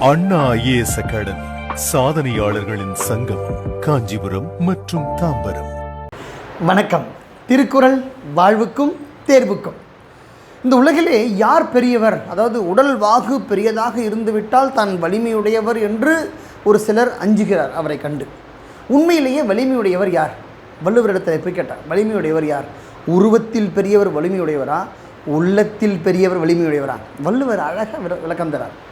அண்ணா IAS academy சாதனையாளர்களின் சங்கம் காஞ்சிபுரம் மற்றும் தாம்பரம். வணக்கம். திருக்குறள் வாழ்வுக்கும் தேர்வுக்கும். இந்த உலகிலே யார் பெரியவர்? அதாவது உடல் வாகு பெரியதாக இருந்துவிட்டால் தான் வலிமையுடையவர் என்று ஒரு சிலர் அஞ்சுகிறார் அவரை கண்டு. உண்மையிலேயே வலிமையுடையவர் யார்? வள்ளுவரிடத்தில் போய் கேட்டார் வலிமையுடையவர் யார்? உருவத்தில் பெரியவர் வலிமையுடையவரா? உள்ளத்தில் பெரியவர் வலிமையுடையவரா? வள்ளுவர் அழகாக விள- விளக்கம் தரார்.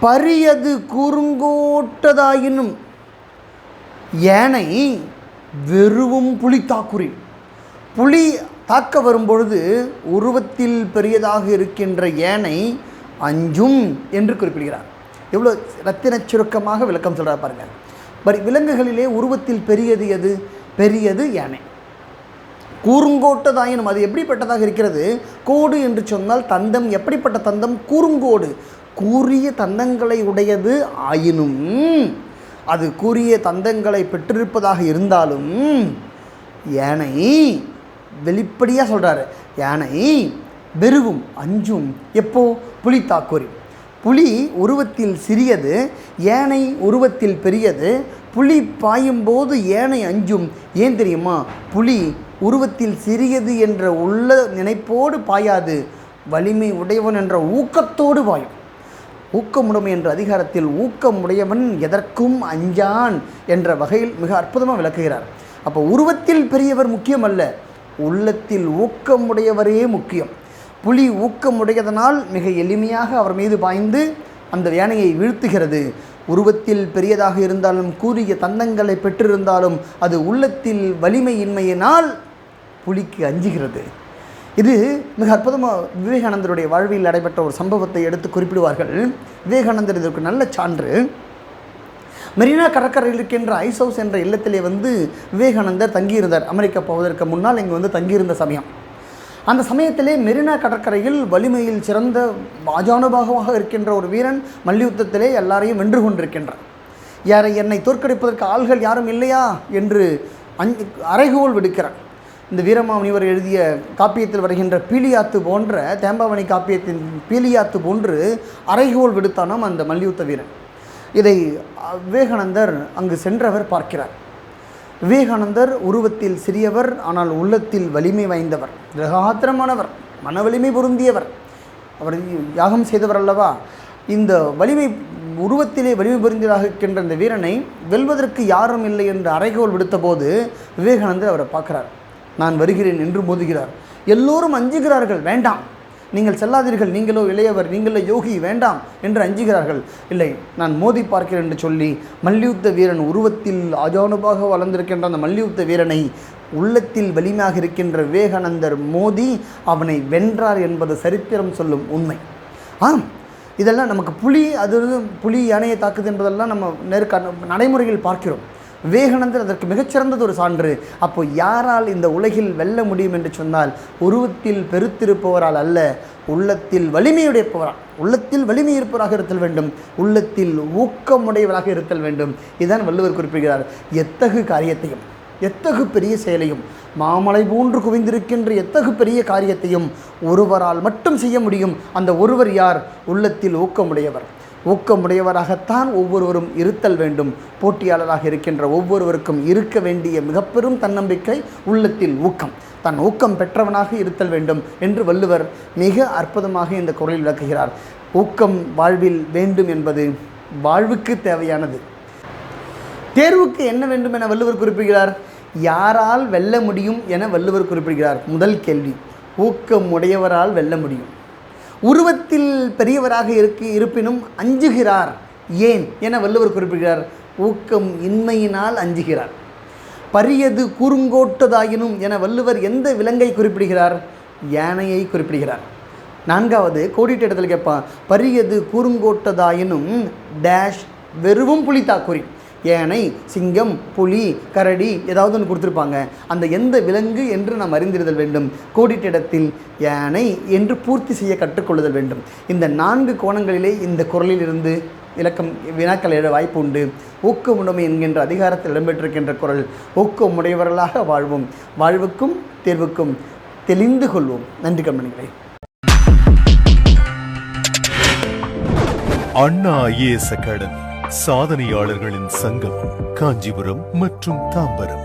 பரியது கூறுங்கோட்டதாயினும் யானை வெறுவும் புலி தாக்குறி புலி தாக்க வரும்பொழுது உருவத்தில் பெரியதாக இருக்கின்ற யானை அஞ்சும் என்று குறிப்பிடுகிறார். எவ்வளோ ரத்தினச் சுருக்கமாக விளக்கம் சொல்கிறார் பாருங்கள் பரி விலங்குகளிலே உருவத்தில் பெரியது எது? பெரியது யானை. கூறுங்கோட்டதாயினும் அது எப்படிப்பட்டதாக இருக்கிறது? கோடு என்று சொன்னால் தந்தம் எப்படிப்பட்ட தந்தம்? கூறுங்கோடு. கூறிய தந்தங்களை உடையது ஆயினும் அது கூறிய தந்தங்களை பெற்றிருப்பதாக இருந்தாலும் யானை வெளிப்படையாக சொல்கிறாரு யானை வெறுவும் அஞ்சும் எப்போ? புலி தாக்குறி புலி உருவத்தில் சிறியது யானை உருவத்தில் பெரியது புலி பாயும்போது யானை அஞ்சும். ஏன் தெரியுமா? புலி உருவத்தில் சிறியது என்ற உள்ள நினைப்போடு பாயாது வலிமை உடையவன் என்ற ஊக்கத்தோடு பாயும். ஊக்கமுடைமை என்ற அதிகாரத்தில் ஊக்கமுடையவன் எதற்கும் அஞ்சான் என்ற வகையில் மிக அற்புதமாக விளக்குகிறார். அப்போ உருவத்தில் பெரியவர் முக்கியம் அல்ல உள்ளத்தில் ஊக்கமுடையவரே முக்கியம். புலி ஊக்கமுடையதனால் மிக எளிமையாக அவர் மீது பாய்ந்து அந்த யானையை வீழ்த்துகிறது. உருவத்தில் பெரியதாக இருந்தாலும் கூறிய தந்தங்களை பெற்றிருந்தாலும் அது உள்ளத்தில் வலிமையின்மையினால் புலிக்கு அஞ்சுகிறது. இது மிக அற்புதமாக விவேகானந்தருடைய வாழ்வில் நடைபெற்ற ஒரு சம்பவத்தை எடுத்து குறிப்பிடுவார்கள். விவேகானந்தர் இதற்கு நல்ல சான்று. மெரினா கடற்கரையில் இருக்கின்ற ஐஸ் ஹவுஸ் என்ற இல்லத்திலே வந்து விவேகானந்தர் தங்கியிருந்தார். அமெரிக்கா போவதற்கு முன்னால் இங்கே வந்து தங்கியிருந்த சமயம். அந்த சமயத்திலே மெரினா கடற்கரையில் வலிமையில் சிறந்த ஆஜானுபாகமாக இருக்கின்ற ஒரு வீரன் மல்யுத்தத்திலே எல்லாரையும் வென்று கொண்டிருக்கின்றார். யாரை என்னை தோற்கடிப்பதற்கு ஆள்கள் யாரும் இல்லையா? என்று அஞ்சு அறைகோல் விடுக்கிறார். இந்த வீரமாமுனிவர் எழுதிய காப்பியத்தில் வருகின்ற பீலியாத்து போன்ற தேம்பாவணி காப்பியத்தின் பீலியாத்து போன்று அரைகோல் விடுத்தானாம் அந்த மல்யுத்த வீரன். இதை விவேகானந்தர் அங்கு சென்றவர் பார்க்கிறார். விவேகானந்தர் உருவத்தில் சிறியவர் ஆனால் உள்ளத்தில் வலிமை வாய்ந்தவர் கிரகாத்திரமானவர் மன வலிமை பொருந்தியவர். அவர் யாகம் செய்தவர் அல்லவா? இந்த வலிமை உருவத்திலே வலிமை பொருந்தியதாக இருக்கின்ற இந்த வீரனை வெல்வதற்கு யாரும் இல்லை என்று அறைகோல் விடுத்தபோது விவேகானந்தர் அவரை பார்க்கிறார். நான் வருகிறேன் என்று மோதுகிறார். எல்லோரும் அஞ்சுகிறார்கள் வேண்டாம். நீங்கள் செல்லாதீர்கள். நீங்களோ இளையவர் நீங்களோ யோகி வேண்டாம் என்று அஞ்சுகிறார்கள். இல்லை நான் மோதி பார்க்கிறேன் என்று சொல்லி மல்யுத்த வீரன் உருவத்தில் அஜானுபாக வளர்ந்திருக்கின்ற அந்த மல்யுத்த வீரனை உள்ளத்தில் வலிமையாக இருக்கின்ற விவேகானந்தர் மோதி அவனை வென்றார் என்பது சரித்திரம் சொல்லும் உண்மை. ஆம் இதெல்லாம் நமக்கு புலி அது புலி யானையை தாக்குது என்பதெல்லாம் நம்ம நெருக்க நடைமுறையில் பார்க்கிறோம். விவேகானந்தர் அதற்கு மிகச்சிறந்தது ஒரு சான்று. அப்போ யாரால் இந்த உலகில் வெல்ல முடியும் என்று சொன்னால் உருவத்தில் பெருத்திருப்பவரால் அல்ல உள்ளத்தில் வலிமையுடையப்பவரால் உள்ளத்தில் வலிமை இருப்பவராக இருத்தல் வேண்டும். உள்ளத்தில் ஊக்கமுடையவராக இருத்தல் வேண்டும். இதுதான் வள்ளுவர் குறிப்பிடுகிறார். எத்தகு காரியத்தையும் எத்தகு பெரிய செயலையும் மாமலை போன்று குவிந்திருக்கின்ற எத்தகு பெரிய காரியத்தையும் ஒருவரால் மட்டும் செய்ய முடியும். அந்த ஒருவர் யார்? உள்ளத்தில் ஊக்கமுடையவர். ஊக்கமுடையவராகத்தான் ஒவ்வொருவரும் இருத்தல் வேண்டும். போட்டியாளராக இருக்கின்ற ஒவ்வொருவருக்கும் இருக்க வேண்டிய மிகப்பெரும் தன்னம்பிக்கை உள்ளத்தில் ஊக்கம். தன் ஊக்கம் பெற்றவனாக இருத்தல் வேண்டும் என்று வள்ளுவர் மிக அற்புதமாக இந்த குரலில் விளக்குகிறார். ஊக்கம் வாழ்வில் வேண்டும் என்பது வாழ்வுக்கு தேவையானது. தேர்வுக்கு என்ன வேண்டும் என வள்ளுவர் குறிப்பிடுகிறார்? யாரால் வெல்ல முடியும் என வள்ளுவர் குறிப்பிடுகிறார். முதல் கேள்வி ஊக்கம் உடையவரால் வெல்ல முடியும். உருவத்தில் பெரியவராக இருக்கு இருப்பினும் அஞ்சுகிறார். ஏன்? என வள்ளுவர் குறிப்பிடுகிறார். ஊக்கம் இன்மையினால் அஞ்சுகிறார். பரியது கூறுங்கோட்டதாயினும் என வள்ளுவர் எந்த விலங்கை குறிப்பிடுகிறார்? யானையை குறிப்பிடுகிறார். நான்காவது கோடிட்ட இடத்துல கேட்பான். பரியது கூறுங்கோட்டதாயினும் டேஷ் வெறுவும் புலித்தாக்குறி. யானை சிங்கம் புலி கரடி ஏதாவது ஒன்று கொடுத்துருப்பாங்க. அந்த எந்த விலங்கு என்று நாம் அறிந்திருதல் வேண்டும்? கோடிட்ட இடத்தில் யானை என்று பூர்த்தி செய்ய கற்றுக்கொள்ளுதல் வேண்டும். இந்த நான்கு கோணங்களிலே இந்த குரலிலிருந்து இலக்கம் வினாக்கள் எழ வாய்ப்பு உண்டு. ஊக்கமுடைமை என்கின்ற அதிகாரத்தில் இடம்பெற்றிருக்கின்ற குரல் ஊக்கமுடையவர்களாக வாழ்வோம். வாழ்வுக்கும் தேர்வுக்கும் தெளிந்து கொள்வோம். நன்றி கண்மணிகளே. அண்ணா ஐஏஎஸ் அகாடமி. சாதனையாளர்களின் சங்கம் காஞ்சிபுரம் மற்றும் தாம்பரம்.